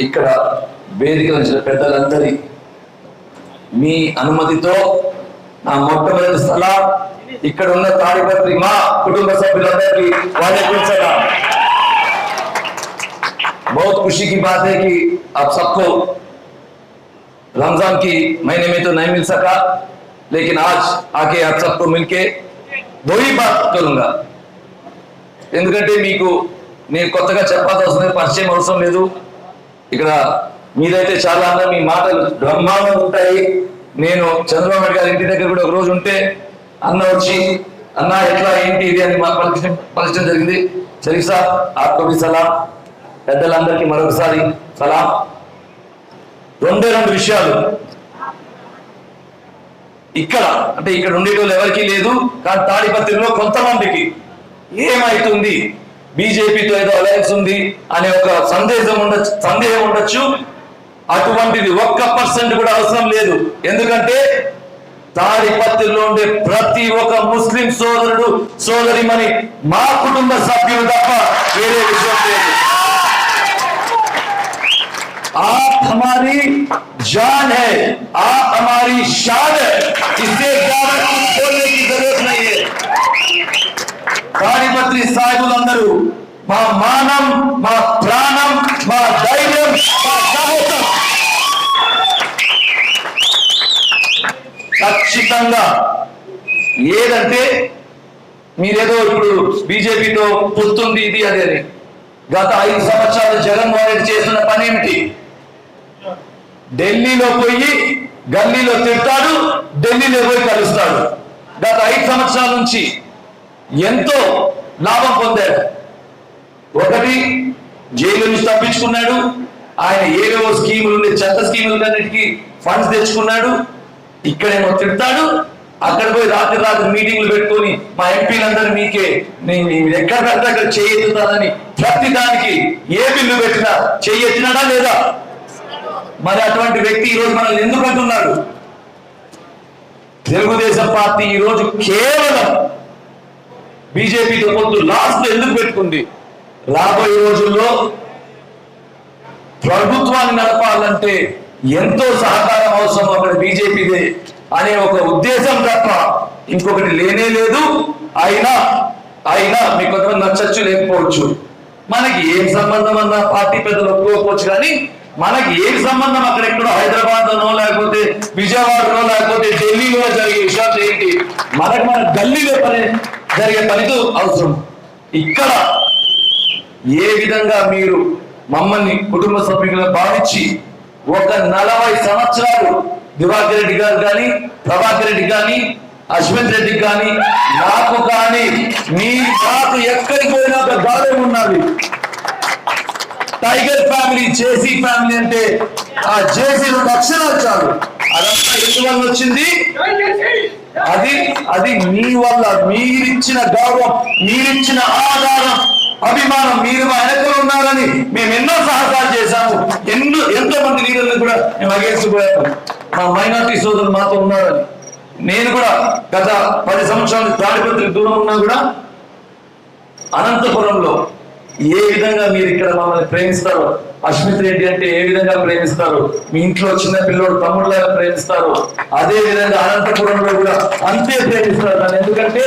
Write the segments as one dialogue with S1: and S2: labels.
S1: ఇక్కడ వేదిక నుంచి పెద్దలందరి మీ అనుమతితో నా మొట్టమొదటి స్థలం ఇక్కడ ఉన్న తాడిపత్రి మా కుటుంబ సభ్యులందరికీ వాళ్ళ बहुत खुशी की बात है कि आप सबको रमजान की महीने में तो नहीं मिल सका लेकिन आज आके आप सबको मिलके वही बात करूंगा ఎందుకంటే మీకు నేను కొత్తగా చెప్పాల్సి వస్తుంది పరిచయం అవసరం లేదు ఇక్కడ మీరైతే చాలా అందరూ మీ మాటలు బ్రహ్మాండంగా ఉంటాయి. నేను చంద్రబాబు నాయుడు గారి ఇంటి దగ్గర కూడా ఒక రోజు ఉంటే అన్న వచ్చి అన్న ఎట్లా ఏంటి ఇది? అని మాకు పలికించడం పలికించడం జరిగింది. షరీఫ్ సార్ ఆప్కో సలాం పెద్దలందరికీ మరొకసారి సలాం. రెండే రెండు విషయాలు. ఇక్కడ అంటే ఇక్కడ ఉండేటోళ్ళు ఎవరికీ లేదు కానీ తాడిపత్రిలో కొంతమందికి ఏమైతుంది? బీజేపీతో ఏదో అలయన్స్ ఉంది అనే ఒక సందేశం ఉండొచ్చు సందేహం ఉండొచ్చు అటువంటిది ఒక్క పర్సెంట్ కూడా అవసరం లేదు ఎందుకంటే తాడిపత్రిలో ఉండే ప్రతి ఒక్క ముస్లిం సోదరుడు సోదరిమని మా కుటుంబ సభ్యులు తప్ప వేరే విషయం లేదు आप हमारी जान है आप हमारी शान మా మానం మా ప్రాణం మా ధైర్యం మా సాహసం. ఖచ్చితంగా ఏదంటే మీరేదో ఇప్పుడు బీజేపీతో పుస్తుంది ఇది అదే అని. గత ఐదు సంవత్సరాలు జగన్మోహన్ రెడ్డి చేసిన పని ఏమిటి? ఢిల్లీలో పోయి గల్లీలో తిడతాడు ఢిల్లీలో పోయి కలుస్తాడు. గత ఐదు సంవత్సరాల నుంచి ఎంతో లాభం పొందాడు. ఒకటి జైలు నుంచి తప్పించుకున్నాడు. ఆయన ఏవేవో స్కీములు ఉండే చెత్త స్కీములన్నిటికీ ఫండ్స్ తెచ్చుకున్నాడు. ఇక్కడేమో తిడతాడు. అక్కడ పోయి రాత్రి రాత్రి మీటింగ్లు పెట్టుకొని మా ఎంపీలందరూ మీకే నేను ఎక్కడ పెడితే అక్కడ చేయెత్తుతానని ప్రతి దానికి ఏ బిల్లు పెట్టినా చేయెత్తినాడా లేదా? మరి అటువంటి వ్యక్తి ఈ రోజు మనల్ని ఎందుకు అంటున్నాడు? తెలుగుదేశం పార్టీ ఈ రోజు కేవలం బీజేపీతో పొత్తు లాస్ట్ ఎందుకు పెట్టుకుంది? రాబోయే రోజుల్లో ప్రభుత్వాన్ని నడపాలంటే ఎంతో సహకారం అవసరం అక్కడ బీజేపీదే అనే ఒక ఉద్దేశం తప్ప ఇంకొకటి లేనే లేదు. అయినా అయినా మీకు కొంతమంది నచ్చచ్చు లేకపోవచ్చు. మనకి ఏం సంబంధం అన్న పార్టీ పెద్దలు ఒప్పుకోకపోవచ్చు కానీ మనకి ఏం సంబంధం అక్కడెక్కడో హైదరాబాద్ లోనో లేకపోతే విజయవాడలో లేకపోతే ఢిల్లీలో జరిగే విషయాలు ఏంటి? మనకు మన గల్లీలో పని జరిగే పనితో అవసరం. ఇక్కడ ఏ విధంగా మీరు మమ్మల్ని కుటుంబ సభ్యులుగా భావించి ఒక నలభై సంవత్సరాలు దివాకర్ రెడ్డి గారు కానీ ప్రభాకర్ రెడ్డి కానీ అశ్విన్ రెడ్డి కానీ నాకు కానీ మీ నాకు ఎక్కడికి పోయినా ఒక గాలి ఉన్నది. టైగర్ ఫ్యామిలీ జేసీ ఫ్యామిలీ అంటే ఆ జేసీ లక్షణాలు చాలు. అదంతా ఎందువల్ల వచ్చింది? అది అది మీ వల్ల. మీరిచ్చిన గౌరవం మీరిచ్చిన ఆధారం. అభిమానం మీరు మా వెనకలు ఉన్నారని మేము ఎన్నో సహకారం చేశాము. ఎన్నో ఎంతో మంది లీడర్లు కూడా మేము అగేసిపోయాము మా మైనార్టీ సోదరులు మాతో ఉన్నారని. నేను కూడా గత పది సంవత్సరాలు తాడిపత్రికి దూరం ఉన్నా కూడా అనంతపురంలో ఏ విధంగా మీరు ఇక్కడ మమ్మల్ని ప్రేమిస్తారు అశ్మిత్ రెడ్డి అంటే ఏ విధంగా ప్రేమిస్తారు మీ ఇంట్లో చిన్న పిల్లోడు తమ్ముళ్ళగా ప్రేమిస్తారు అదే విధంగా అనంతపురంలో కూడా అంతే ప్రేమిస్తారు నన్ను. ఎందుకంటే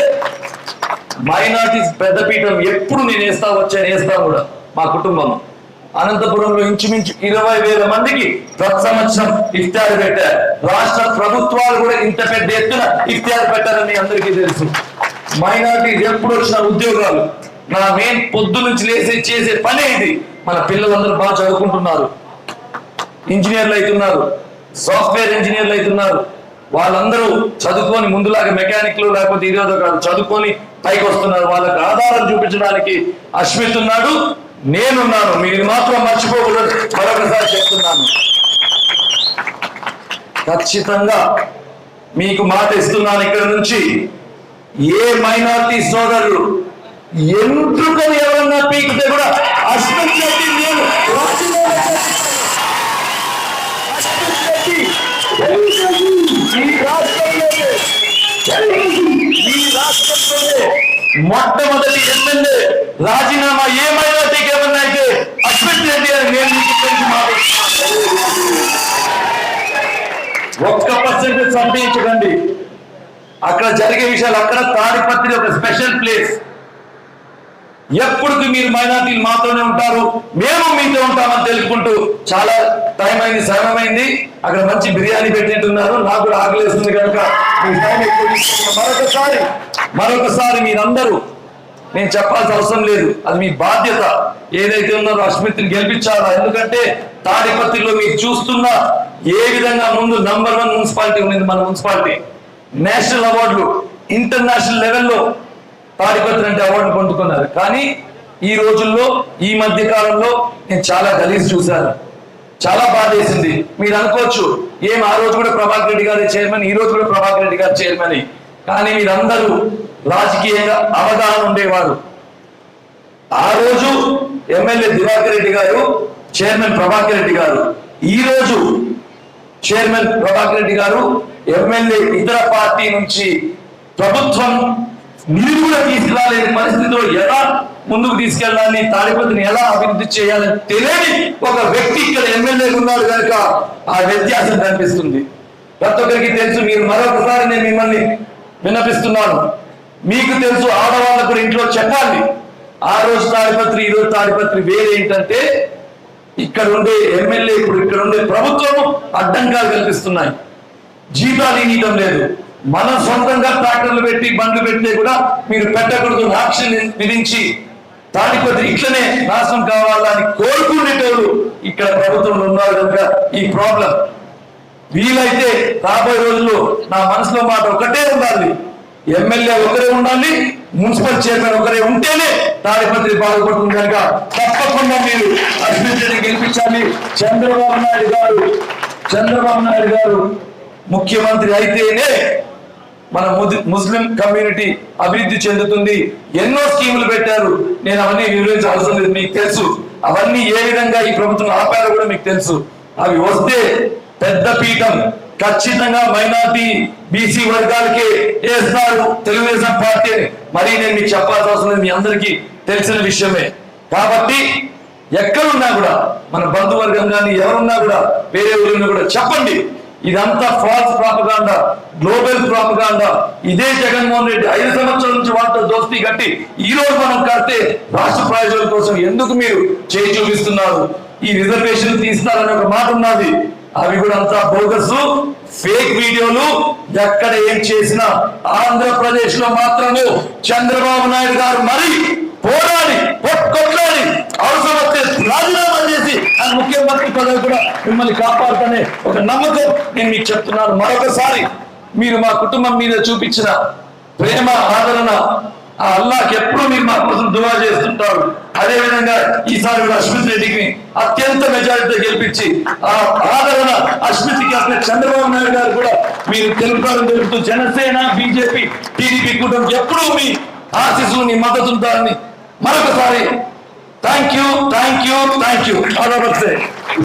S1: మైనార్టీస్ పెద్దపీఠం ఎప్పుడు నేను వేస్తా వచ్చాను వేస్తా కూడా మా కుటుంబం. అనంతపురంలో ఇంచుమించు ఇరవై వేల మందికి ప్రతి సంవత్సరం ఇఫ్తారు పెట్టారు రాష్ట్ర ప్రభుత్వాలు కూడా ఇంత పెద్ద ఎత్తున ఇఫ్తారు పెట్టారని అందరికీ తెలుసు. మైనార్టీ ఎప్పుడు వచ్చిన ఉద్యోగాలు. నా మెయిన్ పొద్దు నుంచి లేసే చేసే పని ఇది. మన పిల్లలందరూ బాగా చదువుకుంటున్నారు. ఇంజనీర్లు అవుతున్నారు. సాఫ్ట్వేర్ ఇంజనీర్లు అవుతున్నారు. వాళ్ళందరూ చదువుకొని ముందులాగా మెకానిక్లు లేకపోతే ఇదేదో కాదు చదువుకొని పైకి వస్తున్నారు. వాళ్ళకి ఆధారం చూపించడానికి అశ్విత్ ఉన్నాడు నేనున్నాను. మీరు మాత్రం మర్చిపోకూడదు మరొకసారి చెప్తున్నాను. ఖచ్చితంగా మీకు మాట ఇస్తున్నాను ఇక్కడ నుంచి. ఏ మైనార్టీ సోదరులు ఎంట్రుకని ఎవరన్నా పీకితే కూడా అశ్విత్ రెడ్డి నేను ఈ రాష్ట్రంలోనే మొట్టమొదటి ఎమ్మెల్యే రాజీనామా ఏ మైనార్టీకి ఏమన్నా అయితే అశ్విన్ రెడ్డి అని నేను ఒక్క పర్సెంట్ సంపించకండి. అక్కడ జరిగే విషయాలు అక్కడ తాడిపత్రి ఒక స్పెషల్ ప్లేస్. ఎప్పటికీ మీరు మైనార్టీలు మాతోనే ఉంటారు మేము మీతో ఉంటామని తెలుపుకుంటూ చాలా టైం అయింది సమయమైంది అక్కడ మంచి బిర్యానీ పెట్టినట్టున్నారు నాకు కూడా ఆకలేస్తుంది కనుక మీ టైం మరొకసారి మరొకసారి మీరందరూ నేను చెప్పాల్సిన అవసరం లేదు. అది మీ బాధ్యత. ఏదైతే ఉన్నదో అస్మిత్ని గెలిపించాలా? ఎందుకంటే తాడిపత్రిలో మీరు చూస్తున్న ఏ విధంగా ముందు నంబర్ వన్ మున్సిపాలిటీ ఉన్నది మన మున్సిపాలిటీ. నేషనల్ అవార్డులు ఇంటర్నేషనల్ లెవెల్లో తాడిపత్రి అంటే అవార్డు పొందుకున్నారు. కానీ ఈ రోజుల్లో ఈ మధ్య కాలంలో నేను చాలా గలీజ్ చూశాను. చాలా బాధేసింది మీరు అనుకోవచ్చు ఏం ఆ రోజు కూడా ప్రభాకర్ రెడ్డి గారి చైర్మన్ ఈ రోజు కూడా ప్రభాకర్ రెడ్డి గారి చైర్మన్ కానీ మీరందరూ రాజకీయంగా అవగాహన ఉండేవారు. ఆ రోజు ఎమ్మెల్యే దివాకర్ రెడ్డి గారు చైర్మన్ ప్రభాకర్ రెడ్డి గారు. ఈ రోజు చైర్మన్ ప్రభాకర్ రెడ్డి గారు ఎమ్మెల్యే ఇతర పార్టీ నుంచి ప్రభుత్వం నిధులు కూడా తీసుకురాలేని పరిస్థితిలో ఎలా ముందుకు తీసుకెళ్ళాలని తాడిపత్రిని ఎలా అభివృద్ధి చేయాలని తెలియని ఒక వ్యక్తి ఇక్కడ ఎమ్మెల్యే ఉన్నాడు కనుక ఆ వ్యత్యాసం కనిపిస్తుంది. ప్రతి ఒక్కరికి తెలుసు మీరు మరొకసారి నేను మిమ్మల్ని విన్నపిస్తున్నాను. మీకు తెలుసు ఆడవాళ్ళకు కూడా ఇంట్లో చెప్పాలి. ఆ రోజు తాడిపత్రి ఈ రోజు తాడిపత్రి వేరే ఏంటంటే ఇక్కడ ఉండే ఎమ్మెల్యే ఇప్పుడు ఇక్కడ ఉండే ప్రభుత్వం అడ్డంకాలు కల్పిస్తున్నాయి. జీతాలు ఇవ్వడం లేదు. మన సొంతంగా ట్రాక్టర్లు పెట్టి బండ్లు పెడితే కూడా మీరు పెట్టకూడదు ఆక్షన్ విధించి తాడిపత్రి ఇట్లనే నాశనం కావాలని కోరుకునేటోళ్ళు ఇక్కడ ప్రభుత్వంలో ఉన్నారు కనుక ఈ ప్రాబ్లం వీలైతే రాబోయే రోజుల్లో నా మనసులో మాట ఒకటే ఉండాలి. ఎమ్మెల్యే ఒకరే ఉండాలి మున్సిపల్ చైర్మన్ ఒకరే ఉంటేనే తాడిపత్రి బాధపడుతుంది కనుక తప్పకుండా మీరు అభివృద్ధిని గెలిపించాలి. చంద్రబాబు నాయుడు గారు చంద్రబాబు నాయుడు గారు ముఖ్యమంత్రి అయితేనే మన ముస్లిం కమ్యూనిటీ అభివృద్ధి చెందుతుంది. ఎన్నో స్కీములు పెట్టారు. నేను అవన్నీ వివరించాల్సిన అవసరం లేదు. మీకు తెలుసు. అవన్నీ ఏ విధంగా ఈ ప్రభుత్వం ఆపారో కూడా మీకు తెలుసు. అవి వస్తే పెద్ద పీఠం ఖచ్చితంగా మైనార్టీ బీసీ వర్గాలకే వేస్తారు. తెలుగుదేశం పార్టీ అని. మరీ నేను మీకు చెప్పాల్సిన అవసరం లేదు. మీ అందరికీ తెలిసిన విషయమే. కాబట్టి ఎక్కడున్నా కూడా మన బంధువర్గం కానీ ఎవరున్నా కూడా వేరే ఊరిని కూడా చెప్పండి. ఇదంతా ఫాల్స్ ప్రాపగాండా గ్లోబల్ ప్రాపగాండా ఇదే జగన్మోహన్ రెడ్డి ఐదు సంవత్సరాల నుంచి వాళ్ళతో దోస్తీ కట్టి ఈ రోజు మనం కడితే రాష్ట్ర ప్రయోజనాల కోసం ఎందుకు మీరు చేయి చూపిస్తున్నారు? ఈ రిజర్వేషన్ తీస్తారని ఒక మాట ఉన్నది. అవి కూడా అంతా బోగస్ ఫేక్ వీడియోలు ఎక్కడ ఏం చేసినా ఆంధ్రప్రదేశ్లో మాత్రము చంద్రబాబు నాయుడు గారు మరి పోరాడి కొట్- కొట్లాడి అవసరం వస్తే రాజీనామా పదవి కూడా మిమ్మల్ని కాపాడుతనే ఒక నమ్మకం నేను మీకు చెప్తున్నాను. మరొకసారి మీరు మా కుటుంబం మీద చూపించిన ప్రేమ ఆదరణ ఆ అల్లాకి ఎప్పుడు మీరు మా కోసం దువా చేస్తుంటారు అదే విధంగా ఈసారి కూడా అశ్మిత్ రెడ్డికి అత్యంత మెజారిటీతో గెలిపించి ఆ ఆదరణ అశ్మిత్కి అసలు చంద్రబాబు నాయుడు గారు కూడా మీరు తెలుపుతారని తెలుపుతూ జనసేన బీజేపీ టీడీపీ కుటుంబం ఎప్పుడూ మీ ఆశీస్సులు మీ మద్దతు ఉంటారని మరొకసారి thank you thank you thank you